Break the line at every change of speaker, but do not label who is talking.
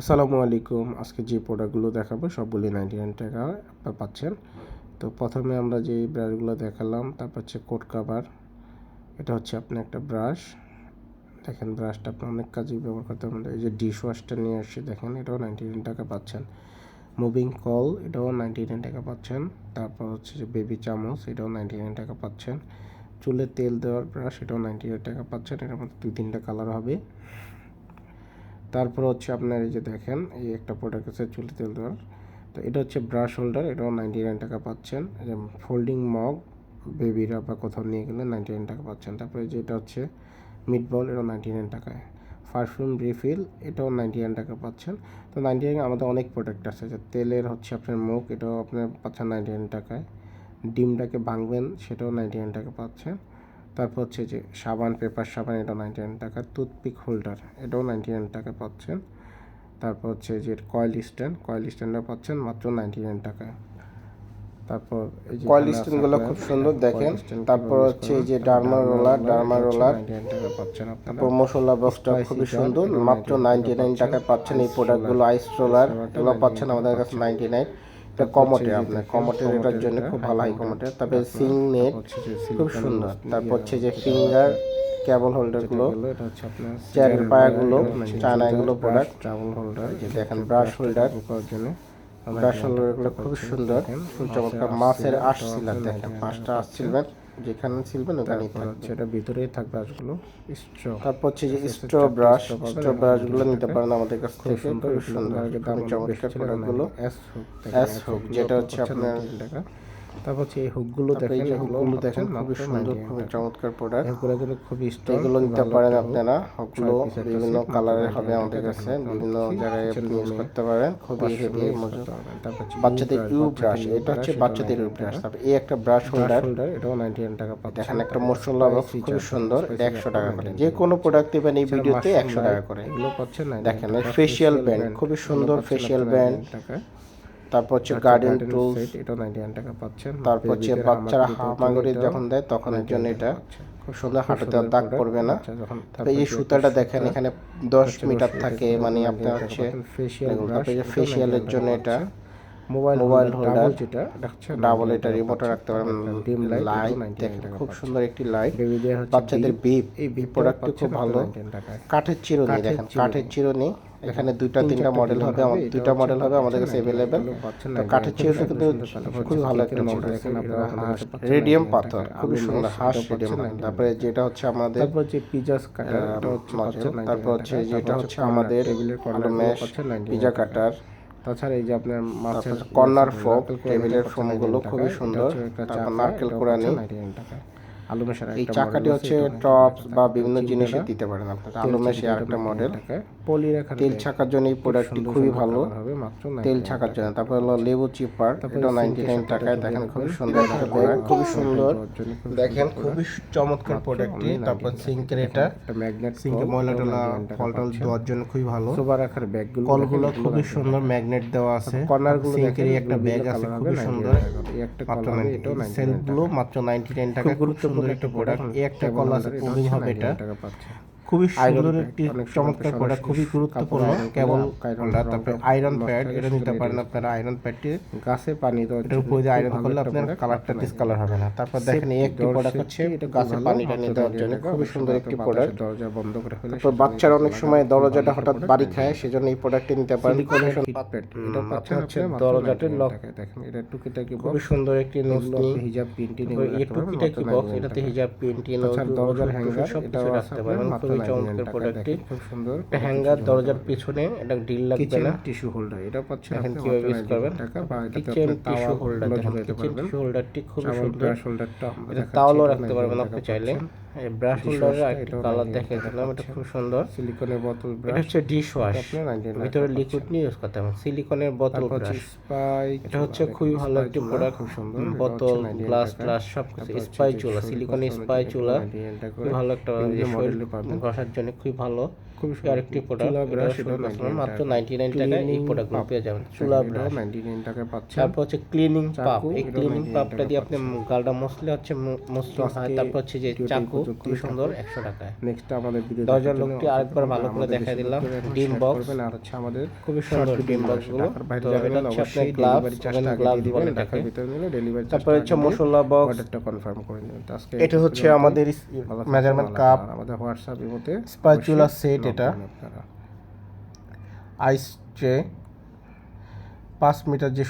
আসসালামু আলাইকুম। আজকে যে প্রোডাক্টগুলো দেখাবো, সবগুলি নাইনটি নাইন টাকা আপনারা পাচ্ছেন। তো প্রথমে আমরা যে ব্রাশগুলো দেখালাম, তারপর হচ্ছে কোট কাভার এটা হচ্ছে আপনার একটা ব্রাশ দেখেন ব্রাশটা আপনি অনেক কাজে ব্যবহার করতে পারেন এই যে ডিশ ওয়াশটা নিয়ে আসছে, দেখেন এটাও নাইনটি নাইন টাকা পাচ্ছেন। মুভিং কল এটাও নাইনটি নাইন টাকা পাচ্ছেন। তারপর হচ্ছে যে বেবি চামচ, এটাও নাইনটি নাইন টাকা পাচ্ছেন। চুলে তেল দেওয়ার ব্রাশ এটাও নাইনটি নাইন টাকা পাচ্ছেন। এটার মধ্যে দুই তিনটা কালার হবে। তারপর হচ্ছে আপনার এই যে দেখেন, এই একটা প্রোডাক্ট আছে চুলে তেল দেওয়ার। তো এটা হচ্ছে ব্রাশ হোল্ডার এটাও নাইনটি নাইন টাকা পাচ্ছেন। ফোল্ডিং মগ বেবিরা বা কোথাও নিয়ে গেলে নাইনটি নাইন টাকা পাচ্ছেন। তারপরে যে এটা হচ্ছে মিট বল এটাও নাইনটি নাইন টাকায়। পারফিউম রিফিল এটাও নাইনটি নাইন টাকা পাচ্ছেন। তো নাইনটি নাইন আমাদের অনেক প্রোডাক্ট আছে। যে তেলের হচ্ছে আপনার মুখ, এটাও আপনার পাচ্ছেন নাইনটি নাইন টাকায়। ডিমটাকে ভাঙবেন, সেটাও নাইনটি নাইন টাকা পাচ্ছেন। তারপর হচ্ছে যে সাবান পেপার সাবান এটাও নাইনটি নাইন টাকা টুথপিক হোল্ডার এটাও নাইনটি নাইন টাকা পাচ্ছেন। তারপর হচ্ছে যে কয়েল স্ট্যান্ড কয়েল স্ট্যান্ডটা পাচ্ছেন মাত্র নাইনটি নাইন টাকা। তারপর এই যে
কয়েল স্ট্যান্ডগুলো খুব সুন্দর দেখেন। তারপর হচ্ছে এই যে ডার্মা রোলার ডার্মা রোলার
99 টাকা পাচ্ছেন
তারপর মশলা বক্সটা খুবই সুন্দর মাত্র
99
নাইনটি নাইন
টাকা
টাকায় পাচ্ছেন। এই প্রোডাক্টগুলো আইস রোলার এগুলো পাচ্ছেন আমাদের কাছে। নাইনটি নাইন এটা কমোটে আপনার কমটের এটার জন্য খুব ভালো হাই
কমোটের।
তারপরে সিং নেট খুব সুন্দর। তারপর হচ্ছে যে ফিঙ্গার কেবল হোল্ডারগুলো
গুলো হলো, পায়া গুলো আপনার
চেয়ারের পায়াগুলো, চায়না এগুলো
ব্রাশ ট্রাভেল হোল্ডার
যে দেখেন ব্রাশ হোল্ডার
করার জন্য।
ব্রাশ হোল্ডারগুলো খুব সুন্দর। খুব চমৎকার
মাছের
সিলার দেখেন পাঁচটা আসছিলেন। যেখানে ছিলবেন ওখানেই থাকবে
হচ্ছে এটা ভিতরেই থাকবে আঁশগুলো স্ট্র।
তারপর হচ্ছে যে স্ট্র ব্রাশ স্ট্র ব্রাশগুলো নিতে পারেন আমাদের কাছ থেকে
সুন্দর
খুব সুন্দর
দাম
চমৎকার প্রোডাক্টগুলো
এস হোক
এস হোক যেটা হচ্ছে আপনার-
তারপর হচ্ছে এই হুকগুলো দেখেন
হুকগুলো দেখেন খুবই সুন্দর
99
খুবই চমৎকার প্রোডাক্ট
এগুলো কিন্তু খুবই স্ট্রং
এগুলো নিতে পারেন আপনারা হুকগুলো বিভিন্ন কালারের হবে আমাদের কাছে
দেখেন,
বিভিন্ন জায়গায় আপনি ইউজ করতে পারেন। খুবই হেভি বাচ্চাদের ইউ ব্রাশ এটা হচ্ছে বাচ্চাদের ইউ ব্রাশ তারপর এই একটা ব্রাশ হোল্ডার
এটাও 99 টাকা পাচ্ছেন।
দেখেন একটা মশলা বক্স খুবই সুন্দর একশো টাকা করে।
99
যে কোনো প্রোডাক্ট দেবেন এই ভিডিওতে একশো টাকা করে।
এগুলো পাচ্ছেন 99
দেখেন, band,
band,
খুবই সুন্দর
পাচ্ছেন
facial
আপনারা
band।
99 টাকায়।
তারপর হচ্ছে গার্ডেন টুলস
এটা এটাও 99 টাকা পাচ্ছেন।
তারপর হচ্ছে বাচ্চারা
হামাগুড়ি
যখন দেয় তখন এর জন্য এটা খুব সুন্দর হাঁটুতে দাগ পড়বে না তারপরে এই
যে
সুতাটা দেখেন এখানে দশ
হচ্ছে
মিটার থাকে মানে আপনার হচ্ছে
এটাও
ফেসিয়ালের জন্য এটা।
মোবাইল
মোবাইল
হোল্ডার যেটা
ডাবল এটা
পাচ্ছেন।
রাখতে পারেন।
ডিম লাইট
লাইট
99
দেখেন
টাকা
খুব সুন্দর একটি লাইট বাচ্চাদের বিপ
এই
এই প্রোডাক্টটি খুব ভালো। কাঠের চিরুনি দেখেন কাঠের চিরুনি। এখানে দুইটা তিনটা মডেল হবে
এটা
দুইটা মডেল হবে আমাদের কাছে অ্যাভেলেবেল তো কাঠের
খুব
চিরুনি কিন্তু খুবই ভালো একটা মডেল
আমাদের
রেডিয়াম পাথর। খুবই সুন্দর হাঁস রেডিয়াম তারপরে যেটা হচ্ছে আমাদের
তারপর হচ্ছে পিজাস কাটার হচ্ছে
মাঝে,
পাচ্ছেন 99
তারপর হচ্ছে যেটা হচ্ছে আমাদের
টেবিলের
আলু
কর্নার
ম্যাশ
পাচ্ছেন 99
পিজা কাটার
তাছাড়া এই যে আপনার মাছের
কর্নার ফোক, টেবিলের ফোমগুলো খুবই সুন্দর। তারপর নারকেল কোরানি।
টাকা। আলু মেশার
এই চাকাটি হচ্ছে
আছে, এটাও 99
টপস বা বিভিন্ন জিনিসে দিতে পারেন আপনারা। আলু মেশে আরেকটা মডেল
পলি রাখার
তেল। ছাকার জন্য এই
খুব
প্রোডাক্টটি খুবই ভালো।
হবে, মাত্র
তেল ছাকার জন্য। তারপর হলো লেবু চিপার এটা
সিঙ্কের
নাইনটি নাইন টাকায় দেখেন খুবই সুন্দর একটা প্রোডাক্ট খুবই সুন্দর।
খুব
দেখেন খুবই চমৎকার প্রোডাক্টটি তারপর
99
সিঙ্কের এটা
ম্যাগনেট
সিঙ্কে ময়লা টলা ফল টল দেওয়ার জন্য খুবই ভালো।
সোফা রাখার ব্যাগগুলো
কলগুলো খুবই সুন্দর ম্যাগনেট দেওয়া আছে।
কর্নারগুলো
সিঙ্কেরই একটা ব্যাগ আছে খুবই সুন্দর।
একটা
মাত্র
এটাও 99
সেলগুলো মাত্র নাইনটি নাইন টাকা খুব সুন্দর একটা প্রোডাক্ট একটা কল আছে
এটা
হবে এটা।
টাকা পাচ্ছে।
খুবই সুন্দর একটি চমৎকার প্রোডাক্ট খুবই গুরুত্বপূর্ণ। কেবল তারপরে আয়রন প্যাড এটা নিতে পারেন আপনারা আয়রন প্যাডটি
গাছে পানি দেওয়ার
এটার উপরে যে আয়রন করলে আপনার কালারটা ডিসকালার হবে না। তারপর দেখেন এই একটি প্রোডাক্ট হচ্ছে
এটা
গাছে
ভালো,
পানি টানি
মাত্র
দেওয়ার জন্য খুবই সুন্দর একটি প্রোডাক্ট
দরজা বন্ধ করে ফেলে
তারপর বাচ্চারা অনেক সময় দরজাটা হঠাৎ বাড়ি খায় সেজন্য এই প্রোডাক্টটি নিতে পারেন। খুবই
প্যাড এটা পাচ্ছেন
হচ্ছে দরজাটির লক
দেখেন এটা টুকিটাকি
খুবই সুন্দর একটি
হিজাব প্রিন্টিং
এই টুকিটাকি বক্স এটাতে হিজাব প্রিন্টিং
দরজার হ্যাঙ্গার আছে
রাখতে পারবেন
মাত্র
খুবই চমৎকার প্রোডাক্টটি
খুব সুন্দর
হ্যাঙ্গার দরজার পিছনে এটা ডিল লাগবে না।
টিস্যু হোল্ডার এটা পাচ্ছেন আপনি
কীভাবে ইউজ করবেন।
টাকা বা এটাতে
kitchen tissue holder kitchen tissue হোল্ডারটি খুব সুন্দর।
হোল্ডারটা
এটা রাখতে পারবেন আপনি চাইলে। এই ব্রাশ হোল্ডারের একটা কালার দেখে গেলাম এটা খুব সুন্দর।
সিলিকনের বোতল
এটা হচ্ছে ডিশ ওয়াশ
আপনার 99
ভিতরে লিকুইড নিয়ে ইউজ করতে হবে সিলিকনের বোতল ব্রাশ এটা হচ্ছে খুবই ভালো একটি প্রোডাক্ট
খুব সুন্দর।
বোতল গ্লাস গ্লাস সব কিছু স্পাই চুলা সিলিকনের স্পাই চুলা।
99 টাকা
খুবই ভালো একটা শরীর। ঘষার জন্য খুবই ভালো।
খুবই
আরেকটি প্রোডাক্ট মাত্র
99
99 টাকায় এই প্রোডাক্টগুলো পেয়ে যাবেন। চুলা ব্রাশ।
নাইনটি নাইন টাকায় পাচ্ছেন।
তারপর হচ্ছে ক্লিনিং পাপ এই ক্লিনিং
99
পাপটা দিয়ে আপনি গালটা মসলে হচ্ছে হয়। তারপর যে চাকু সুন্দর একশো টাকায়।
নেক্সট আমাদের ভিডিও
দরজার লোকটি আরেকবার ভালো করে দিলাম। ডিম বক্স
আর হচ্ছে আমাদের
খুবই সুন্দর ডিম
বাইরে যাবেন অবশ্যই
গ্লাভস
ডেলিভারি ভিতরে নিলে
তারপর হচ্ছে মশলা বক্স
অর্ডারটা কনফার্ম করে নেবেন। আজকে
এটা হচ্ছে আমাদের মেজারমেন্ট কাপ
আমাদের হোয়াটসঅ্যাপ ইমোতে অবশ্যই
এটা। আইস ট্রে পাঁচ মিটার যে